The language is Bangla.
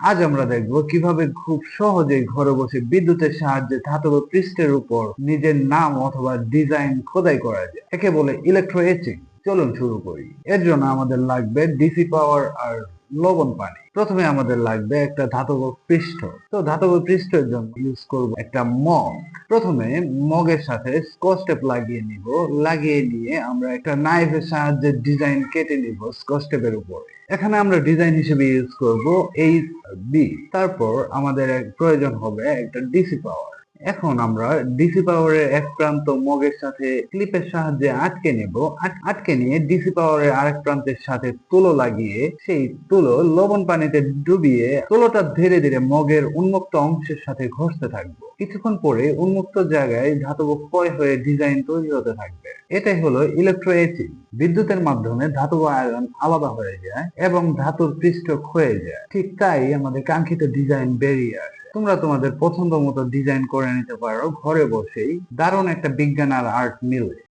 আজ আমরা দেখব কীভাবে খুব সহজেই ঘরে বসে বিদ্যুতের সাহায্যে ধাতব পৃষ্ঠের উপর নিজের নাম অথবা ডিজাইন খোদাই করা যায়। একে বলে ইলেকট্রো এচিং চলুন শুরু করি। এর জন্য আমাদের লাগবে ডিসি পাওয়ার আর লবণ পানি। প্রথমে আমাদের লাগবে একটা ধাতব পৃষ্ঠ। তো ধাতব পৃষ্ঠের জন্য ইউজ করব একটা মগ। প্রথমে মগের সাথে স্কচ লাগিয়ে নিব। লাগিয়ে নিয়ে আমরা একটা নাইফের সাহায্যে ডিজাইন কেটে নিব স্কচ টেপের উপরে। এখানে আমরা ডিজাইন হিসেবে ইউজ করব এই বি তারপর আমাদের প্রয়োজন হবে একটা ডিসি পাওয়ার এখন আমরা ডিসি পাওয়ারের এক প্রান্ত মগের সাথে ক্লিপের সাহায্যে আটকে নেব। আটকে নিয়ে ডিসি পাওয়ারের আরেক প্রান্তের সাথে তুলো লাগিয়ে সেই তুলো লবণ পানিতে ডুবিয়ে তুলোটা ধীরে ধীরে মগের উন্মুক্ত অংশের সাথে ঘষতে থাকব। কিছুক্ষণ পরে উন্মুক্ত জায়গায় ধাতব ক্ষয় হয়ে ডিজাইন তৈরি হতে থাকবে। এটাই হলো ইলেকট্রো এচিং বিদ্যুতের মাধ্যমে ধাতব আয়রন আলাদা হয়ে যায় এবং ধাতুর পৃষ্ঠ ক্ষয়ে যায়। ঠিক তাই আমাদের কাঙ্ক্ষিত ডিজাইন বেরিয়ে আসে। তোমরা তোমাদের পছন্দ মতো ডিজাইন করে নিতে পারো, ঘরে বসেই। দারুণ একটা বিজ্ঞান আর আর্ট মিলে